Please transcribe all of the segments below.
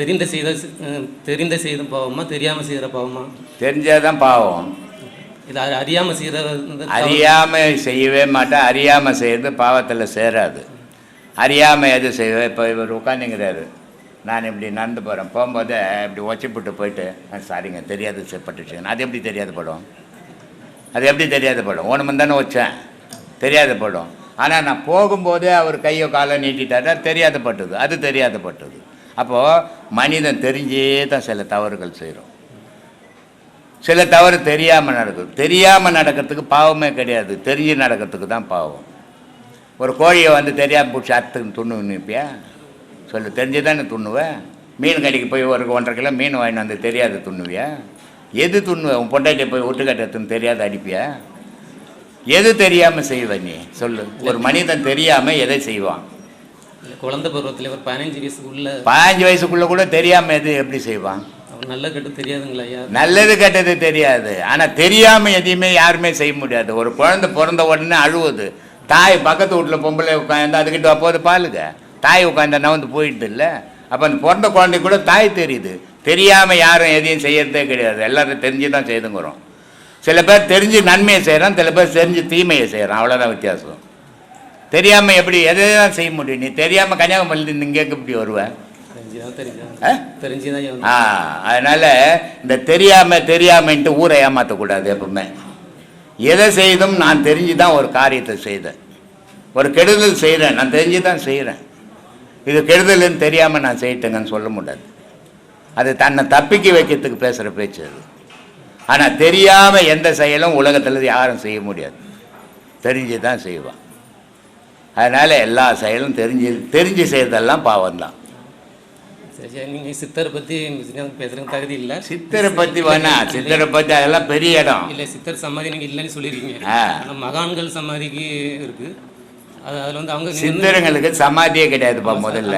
தெரிந்த செய்த தெரிந்த செய்த பாவமா தெரியாமல் செய்கிற பாவமா? தெரிஞ்சாதான் பாவம். இது அறி- அறியாம செய்கிற அறியாம செய்யவே மாட்டேன் அறியாம செய்யறது பாவத்தில் சேராது. அறியாம எது செய்வேன் இப்போ இவர் உட்காந்துங்கிறாரு நான் இப்படி நடந்து போகிறேன் போகும்போது இப்படி ஒச்சிப்புட்டு போயிட்டு "ஆ, சாரிங்க தெரியாது பட்டுச்சுங்க. அது எப்படி தெரியாத படம்? அது எப்படி தெரியாத படம்? ஒன்று தானே வச்சேன் தெரியாத படம். ஆனால் நான் போகும்போதே அவர் கையோ காலை நீட்டிட்டாரு அது தெரியாத பட்டது. அது தெரியாத பட்டது. அப்போது மனிதன் தெரிஞ்சே தான் சில தவறுகள் செய்கிறோம் சில தவறு தெரியாமல் நடக்குது. தெரியாமல் நடக்கிறதுக்கு பாவமே கிடையாது. தெரிஞ்சு நடக்கிறதுக்கு தான் பாவம். ஒரு கோழியை வந்து தெரியாமல் பிடிச்சி அத்துன்னு துண்ணு நிற்பியா சொல்லு தெரிஞ்சு தானே துண்ணுவேன் மீன் கடைக்கு போய் ஒரு ஒன்றரை கிலோ மீன் வாங்கிட்டு வந்து தெரியாது துண்ணுவியா? எது துண்ணுவ? உன் பொண்டாட்டியை போய் ஒட்டுக்கட்டத்துன்னு தெரியாத அடிப்பியா? எது தெரியாமல் செய்வ நீ? சொல்லு. ஒரு மனிதன் தெரியாமல் எதை செய்வான்? குழந்தை பருவத்தில் ஒரு பதினஞ்சு வயசுக்கு உள்ள பதினஞ்சு வயசுக்குள்ளே கூட தெரியாமல் எது எப்படி செய்வான்? நல்ல கெட்டு தெரியாதுங்களா ஐயா? நல்லது கெட்டது தெரியாது. ஆனால் தெரியாமல் எதையுமே யாருமே செய்ய முடியாது. ஒரு குழந்தை பிறந்த உடனே அழுவுது. தாய் பக்கத்து வீட்டில் பொம்பளை உட்காந்து அதுக்கிட்ட அப்போது பாலுங்க. தாய் உட்காந்து நவந்து போயிடுது இல்லை. அப்போ அந்த பிறந்த குழந்தை கூட தாய் தெரியுது. தெரியாமல் யாரும் எதையும் செய்யறதே கிடையாது. எல்லாரும் தெரிஞ்சு தான் செய்துங்கிறோம். சில பேர் தெரிஞ்சு நன்மையை செய்கிறான் சில பேர் தெரிஞ்சு தீமையை செய்கிறான் அவ்வளோதான் வித்தியாசம். தெரியாமல் எப்படி எதை தான் செய்ய முடியும்? நீ தெரியாமல் கன்னியாகுமரியிலேருந்து இங்கே எப்படி வருவேன் ஆ? அதனால் இந்த தெரியாமல் தெரியாமன்ட்டு ஊரை ஏமாற்றக்கூடாது எப்பவுமே. எதை செய்தும் நான் தெரிஞ்சு தான் ஒரு காரியத்தை செய்தேன். ஒரு கெடுதல் செய்கிறேன் நான் தெரிஞ்சு தான் செய்கிறேன் இது கெடுதல்னு தெரியாமல் நான் செய்யிட்டேங்கன்னு சொல்ல முடியாது. அது தன்னை தப்பிக்க வைக்கிறதுக்கு பேசுகிற பேச்சு அது. ஆனால் தெரியாமல் எந்த செயலும் உலகத்தில் யாரும் செய்ய முடியாது. தெரிஞ்சு தான் செய்வான். அதனால் எல்லா செயலும் தெரிஞ்சு தெரிஞ்சு செய்கிறதெல்லாம் பாவம்தான் சரி சரி நீங்கள் சித்தரை பற்றி பேசுறதுக்கு தகுதி இல்லை. சித்தரை பற்றி வேணா சித்தரை பற்றி அதெல்லாம் பெரிய இடம். இல்லை சித்தர் சமாதி நீங்கள் இல்லைன்னு சொல்லியிருக்கீங்க மகான்கள் சமாதிக்கு இருக்கு. சித்தருங்களுக்கு சமாதியே கிடையாதுப்பா முதல்ல.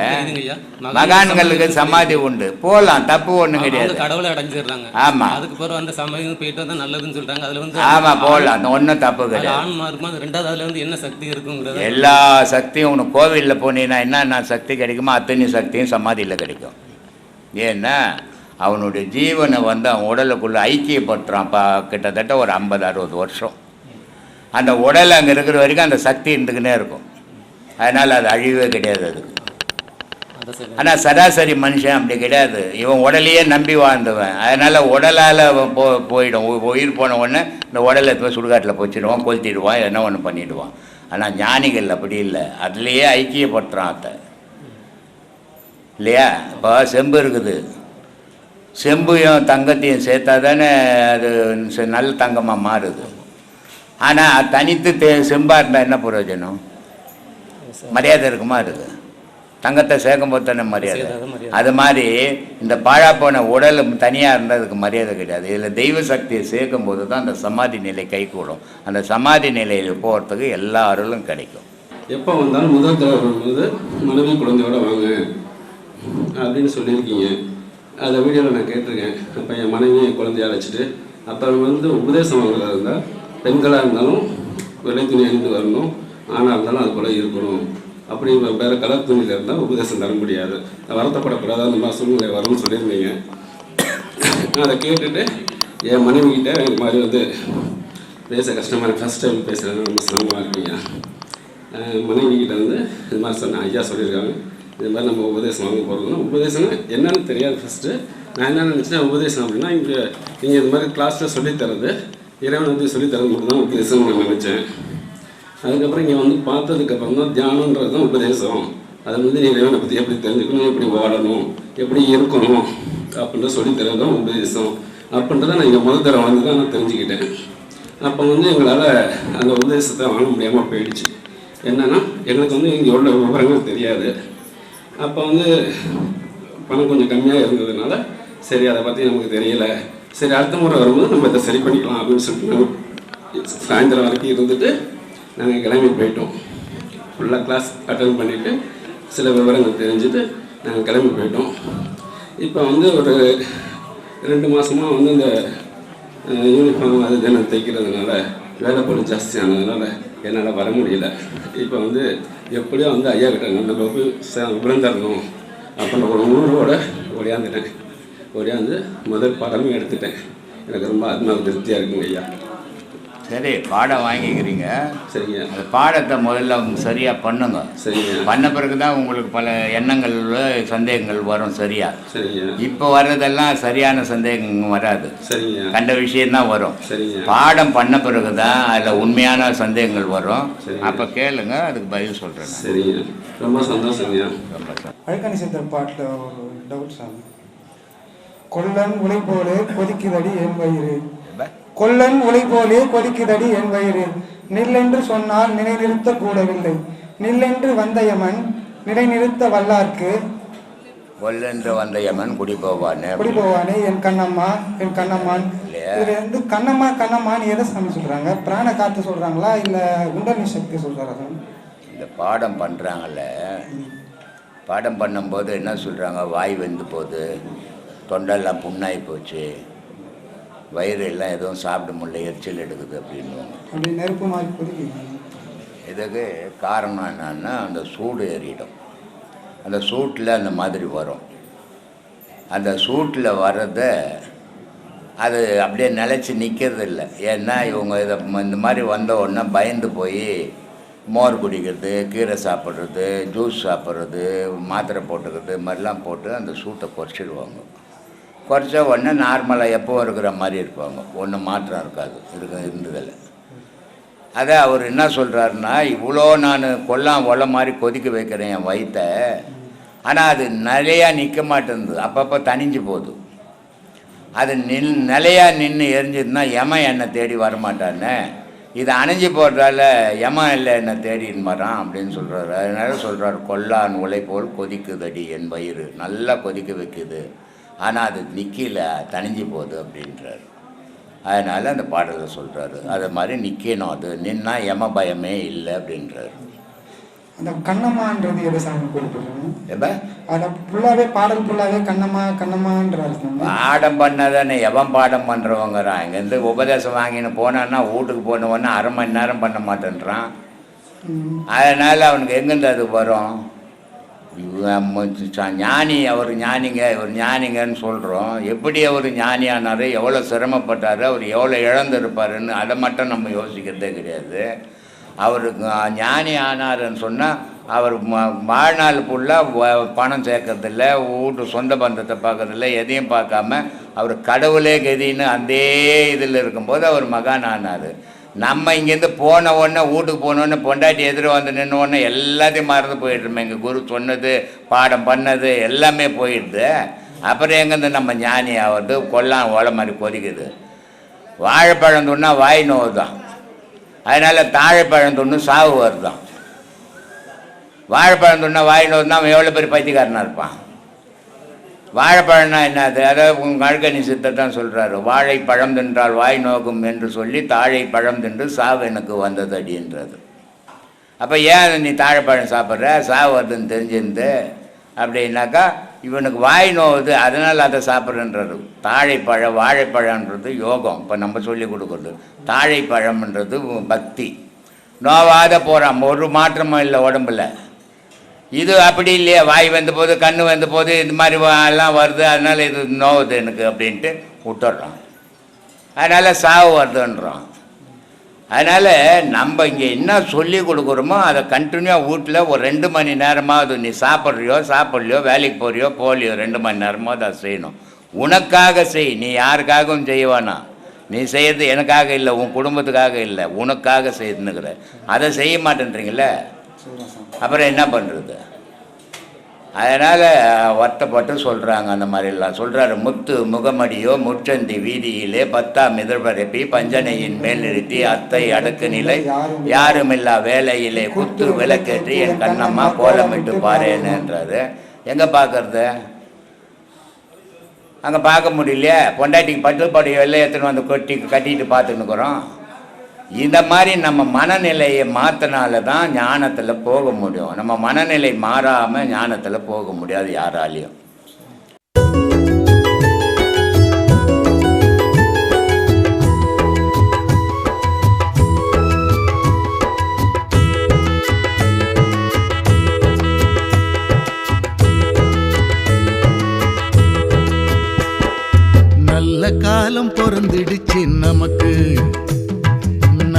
மகான்களுக்கு சமாதி உண்டு. போகலாம் தப்பு ஒன்றும் கிடையாது. கடவுளை அடைஞ்சிடுறாங்க. ஆமா. அதுக்கு பிறகு அந்த சமாதி போயிட்டு வந்தா நல்லதுன்னு சொல்றாங்க. அதுல வந்து ஆமாம் போகலாம் அந்த ஒன்றும் தப்பு கிடையாது. ஆன்மா இருக்குமா ரெண்டாவது அதுல வந்து என்ன சக்தி இருக்குங்கிறத எல்லா சக்தியும் உனக்கு கோவிலில் போனீங்கன்னா என்னென்ன சக்தி கிடைக்குமோ அத்தனை சக்தியும் சமாதியில் கிடைக்கும். ஏன்னா அவனுடைய ஜீவனை வந்து அவன் உடலுக்குள்ளே ஐக்கியப்படுத்துறான் பா கிட்டத்தட்ட ஒரு ஐம்பது அறுபது வருஷம். அந்த உடல் அங்கே இருக்கிற வரைக்கும் அந்த சக்தி இருந்துக்கினே இருக்கும். அதனால் அது அழிவே கிடையாது அதுக்கு. ஆனால் சராசரி மனுஷன் அப்படி கிடையாது. இவன் உடலையே நம்பி வாழ்ந்தவன். அதனால் உடலால் போ போயிடும். உயிர் போன உடனே இந்த உடலை போய் சுடுகாட்டில் போச்சிடுவான் கொளுத்திடுவான் என்ன ஒன்று பண்ணிவிடுவான் ஆனால் ஞானிகள் அப்படி இல்லை. அதுலேயே ஐக்கியப்படுத்துகிறான் அதை இல்லையா? இப்போ செம்பு இருக்குது. செம்பையும் தங்கத்தையும் சேர்த்தா தானே அது செ- நல்ல தங்கமாக மாறுது. ஆனால் தனித்து தே செம்பாக இருந்தால் என்ன பிரயோஜனம்? மரியாதை இருக்குமா இருக்கு தங்கத்தை சேர்க்கும் போது தானே மரியாதை. அது மாதிரி இந்த பாழா போன உடல் தனியாக இருந்தால் அதுக்கு மரியாதை கிடையாது. இதில் தெய்வ சக்தியை சேர்க்கும் போது தான் அந்த சமாதி நிலை கைகூடும். அந்த சமாதி நிலையில் போகிறதுக்கு எல்லா அருளும் கிடைக்கும். எப்போ வந்தாலும் முதல் தடவை மனைவி குழந்தையோட வாங்க அப்படின்னு சொல்லியிருக்கீங்க. அந்த வீடியோவில் நான் கேட்டிருக்கேன். அப்போ என் மனைவி குழந்தைய அழைச்சிட்டு அப்புறம் வந்து உபதேசம் வாங்குறதா இருந்தால் பெண்களாக இருந்தாலும் வெள்ளை துணி அணிந்து வரணும். ஆணாக இருந்தாலும் அது போல் இருக்கணும். அப்படி வேறு கலர் துணியில் இருந்தால் உபதேசம் தர முடியாது. வருத்தப்படக்கூடாது. அந்த மாதிரி சூழ்நிலை வரும்னு சொல்லியிருந்தீங்க. நான் அதை கேட்டுட்டு என் மனைவி கிட்டே இந்த மாதிரி வந்து பேச கஷ்டமாக ஃபஸ்ட் டைம் பேசுகிறேன் ரொம்ப சிரமமாக இருக்கீங்க. மனைவி கிட்ட வந்து இது மாதிரி சொன்னேன் ஐயா சொல்லியிருக்காங்க. இது மாதிரி நம்ம உபதேசம் வாங்க போகிறோம்னா உபதேசம்னா என்னன்னு தெரியாது ஃபஸ்ட்டு நான் என்ன நினச்சேன் உபதேசம் அப்படின்னா இங்கே நீங்கள் இது மாதிரி கிளாஸில் சொல்லித்தரது இறைவன் வந்து சொல்லி மட்டும் தான் உபதேசம் நான் அதுக்கப்புறம் இங்கே வந்து பார்த்ததுக்கப்புறம் தான் தியானன்றது தான் உபதேசம். அதில் வந்து இறைவனை பற்றி எப்படி தெரிஞ்சுக்கணும் எப்படி வாழணும் எப்படி இருக்கணும் அப்படின்ற சொல்லித்தரது தான் உபதேசம். அப்படின்றத நான் இங்கே முதல் தரம் வந்து தான் நான் தெரிஞ்சுக்கிட்டேன். அப்போ வந்து எங்களால் அந்த உபதேசத்தை வாங்க முடியாமல் போயிடுச்சு. என்னென்னா எங்களுக்கு வந்து இங்கே உள்ள விவரங்கள் தெரியாது. அப்போ வந்து பணம் கொஞ்சம் கம்மியாக இருந்ததுனால சரி அதை பற்றி நமக்கு தெரியலை. சரி அடுத்த முறை வரும்போது நம்ம இதை சரி பண்ணிக்கலாம் அப்படின்னு சொல்லிட்டு சாயந்தரம் வரைக்கும் இருந்துட்டு நாங்கள் கிளம்பி போயிட்டோம். ஃபுல்லாக கிளாஸ் அட்டன் பண்ணிவிட்டு சில விவரங்கள் தெரிஞ்சுட்டு நாங்கள் கிளம்பி போயிட்டோம். இப்போ வந்து ஒரு ரெண்டு மாதமாக வந்து இந்த யூனிஃபார்ம் அது தினம் தைக்கிறதுனால வேலை பொருள் ஜாஸ்தியானதுனால என்னால் வர முடியல. இப்போ வந்து எப்படியோ வந்து ஐயா கிட்ட நல்ல போய் விழுந்தரணும் அப்படின்ற ஒரு உணர்வோட ஓடியாந்துட்டேன் ஓடியாந்து முதல் படமும் எடுத்துட்டேன். எனக்கு ரொம்ப ஆத்மா திருப்தியாக இருக்குங்க ஐயா. சரி பாடம் வாங்கிக்கிறீங்க. சரிங்க. அந்த பாடத்தை முதல்ல சரியாக பண்ணுங்க. சரிங்க. பண்ண பிறகு தான் உங்களுக்கு பல எண்ணங்கள் சந்தேகங்கள் வரும் சரியா? சரிங்க. இப்போ வர்றதெல்லாம் சரியான சந்தேகம் வராது. சரிங்க. கண்ட விஷயம்தான் வரும். சரிங்க. பாடம் பண்ண பிறகு தான் அதில் உண்மையான சந்தேகங்கள் வரும். அப்போ கேளுங்க அதுக்கு பதில் சொல்கிறேன் சரிங்க. ரொம்ப சந்தோஷங்கய்யா ரொம்ப சந்தோஷம். அழகணி சித்தர் பாட்டில் ஒரு டவுட் சாமி கொல்லன் உலை போலே கொதிக்குதடி என் வயிறு? கொல்லன் உலை போலே கொதிக்குதடி என் வயிறு. நில்லென்று சொன்னால் நிலைநிறுத்த கூடவில்லை. நில்லென்று வந்த யமன் நிலைநிறுத்த வல்லார்க்கு. கொல்லென்று வந்த யமன் குடி போவான்னு குடி போவானே என் கண்ணம்மா என் கண்ணம்மான்? இதுல வந்து கண்ணம்மா கண்ணம்மான்னு எதை சாமி சொல்றாங்க? பிராண காத்து சொல்றாங்களா? இல்ல குண்டலி சக்தி சொல்றாரா சாமி? இந்த பாடம் பண்ணுறாங்கல்ல பாடம் பண்ணும்போது என்ன சொல்கிறாங்க வாய் வெந்து போகுது. தொண்டெல்லாம் புண்ணாகி போச்சு. வயிறு எல்லாம் எதுவும் சாப்பிட முடியல எரிச்சல் எடுக்குது அப்படின்னுவாங்க அப்படி நெருப்பு மாதிரி கொதிக்குது. இதுக்கு காரணம் என்னன்னா அந்த சூடு ஏறிடும். அந்த சூட்டில் அந்த மாதிரி வரும். அந்த சூட்டில் வர்றத அது அப்படியே நிலச்சி நிற்கிறது இல்லை ஏன்னா இவங்க இதை இந்த மாதிரி வந்த உடனே பயந்து போய் மோர் குடிக்கிறது கீரை சாப்பிட்றது ஜூஸ் சாப்பிட்றது மாத்திரை போட்டுக்கிறது மாதிரிலாம் போட்டு அந்த சூட்டை குறைச்சிடுவாங்க. குறைச்ச உடனே நார்மலாக எப்போவும் இருக்கிற மாதிரி இருப்பாங்க. ஒன்றும் மாற்றம் இருக்காது. இருக்க இருந்ததில்லை. அதை அவர் என்ன சொல்கிறாருன்னா இவ்வளோ நான் கொல்லாம் ஒலை மாதிரி கொதிக்க வைக்கிறேன் என் வயிற்ற ஆனால் அது நிலையாக நிற்க மாட்டேங்குது அப்பப்போ தணிஞ்சு போகுது. அது நில் நிலையாக நின்று எரிஞ்சதுன்னா யமன் என்னை தேடி வரமாட்டானே. இது அணைஞ்சு போடுறதால யமன் இல்லை என்னை தேடின்னு வரான் அப்படின்னு சொல்கிறாரு அதனால சொல்கிறாரு கொல்லான் உழைப்போல் போல் கொதிக்குதடி என் வயிறு. நல்லா கொதிக்க வைக்குது. ஆனால் அது நிற்கல தணிஞ்சு போகுது அப்படின்றாரு. அதனால் அந்த பாடலில் சொல்கிறாரு அது மாதிரி நிற்கணும் அது நின்னா யம பயமே இல்லை அப்படின்றாரு. அந்த கண்ணம்மான்றது எதை சாமி குறிப்பிடுறாங்க பாடல் ஃபுல்லாவே கண்ணம்மா கண்ணம்மான்றாரு பாடம் பண்ணதானே எவன் பாடம் பண்ணுறவங்கிறான் இங்கேருந்து உபதேசம் வாங்கின்னு போனான்னா வீட்டுக்கு போனவொன்னே அரை மணி நேரம் பண்ண மாட்டேன்றான். அதனால் அவனுக்கு எங்கேருந்து அது வரும்? ஞானி அவர் ஞானிங்க இவர் ஞானிங்கன்னு சொல்கிறோம் எப்படி அவர் ஞானியானார் எவ்வளோ சிரமப்பட்டார் அவர் எவ்வளோ இழந்திருப்பாருன்னு அதை மட்டும் நம்ம யோசிக்கிறதே கிடையாது. அவருக்கு ஞானி ஆனாருன்னு சொன்னால் அவர் வாழ்நாள் ஃபுல்லாக பணம் சேர்க்கறதில்ல வீட்டு சொந்த பந்தத்தை பார்க்கறதில்ல எதையும் பார்க்காம அவர் கடவுளே கதின்னு அந்தே இதில் இருக்கும்போது அவர் மகான் ஆனார். நம்ம இங்கேருந்து போன உடனே வீட்டுக்கு போனோடனே பொண்டாட்டி எதிர வந்து நின்ன உடனே எல்லாத்தையும் மறந்து போயிடுறோமே. எங்கள் குரு சொன்னது பாடம் பண்ணது எல்லாமே போயிடுது. அப்புறம் எங்கேருந்து நம்ம ஞானி ஆகிறது கொல்லாம் ஓலை மாதிரி கொதிக்குது. வாழைப்பழம் துண்ணா வாய் நோவு தான் அதனால் தாழைப்பழம் துண்ணு சாவு வருதான். வாழைப்பழம் துண்ணா வாய் நோவு தான் அவன் எவ்வளோ பேர் பைத்தியக்காரனாக இருப்பான்? வாழைப்பழம்னா என்னது? அதாவது உங்கள் அழுகணி தான் சொல்கிறாரு வாழைப்பழம் தின்றால் வாய் நோக்கும் என்று சொல்லி தாழை பழம் தின்று சாவு எனக்கு வந்தது அப்படின்றது. அப்போ ஏன் நீ தாழைப்பழம் சாப்பிட்ற? சாவு வருதுன்னு தெரிஞ்சிருந்து அப்படின்னாக்கா இவனுக்கு வாய் நோவுது அதனால் அதை சாப்பிட்றன்றது. தாழைப்பழம் வாழைப்பழம்ன்றது யோகம். இப்போ நம்ம சொல்லி கொடுக்குறது. தாழைப்பழம்ன்றது பக்தி. நோவாத போகிறான் ஒரு மாற்றமும் இல்லை உடம்புல. இது அப்படி இல்லையா வாய் வந்த போது கண் வந்த போது இது மாதிரி வா- எல்லாம் வருது அதனால் இது நோவுது எனக்கு அப்படின்ட்டு விட்டுடுறோம் அதனால் சாவு வருதுன்றோம் அதனால் நம்ம இங்கே என்ன சொல்லி கொடுக்குறோமோ அதை கண்டினியூவாக வீட்டில் ஒரு ரெண்டு மணி நேரமாவது நீ சாப்பிட்றியோ சாப்பிட்லையோ வேலைக்கு போறியோ போலியோ ரெண்டு மணி நேரமோ அதை செய்யணும். உனக்காக செய் நீ யாருக்காகவும் செய்வானா நீ செய்யறது எனக்காக இல்லை உன் குடும்பத்துக்காக இல்லை உனக்காக செய்யணுங்கிற. அதை செய்ய மாட்டேன்றீங்களே அப்புறம் என்ன பண்ணுறது அதனால் வருத்தப்பட்டு சொல்கிறாங்க அந்த மாதிரிலாம். சொல்கிறாரு முத்து முகமடியோ முற்றந்தி வீதியிலே பத்தாம் எதிர்பரப்பி பஞ்சனையின் மேல் நிறுத்தி அத்தை அடக்கு நிலை யாருமில்லா வேலையிலே குத்து விளக்கேற்றி என் கண்ணம்மா கோலமிட்டு பாருன்னுன்றாரு எங்கே பார்க்கறது அங்கே பார்க்க முடியலையே. பொண்டாட்டிக்கு பட்டு படி வெள்ளை எடுத்துன்னு வந்து கொட்டி கட்டிட்டு பார்த்துன்னுக்குறோம். இந்த மாதிரி நம்ம மனநிலையை மாற்றினால தான் ஞானத்தில் போக முடியும். நம்ம மனநிலை மாறாமல் ஞானத்தில் போக முடியாது யாராலையும். நல்ல காலம் பிறந்துடுச்சு நமக்கு.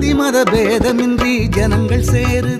ஜாதி மத பேதமின்றி ஜனங்கள் சேருது.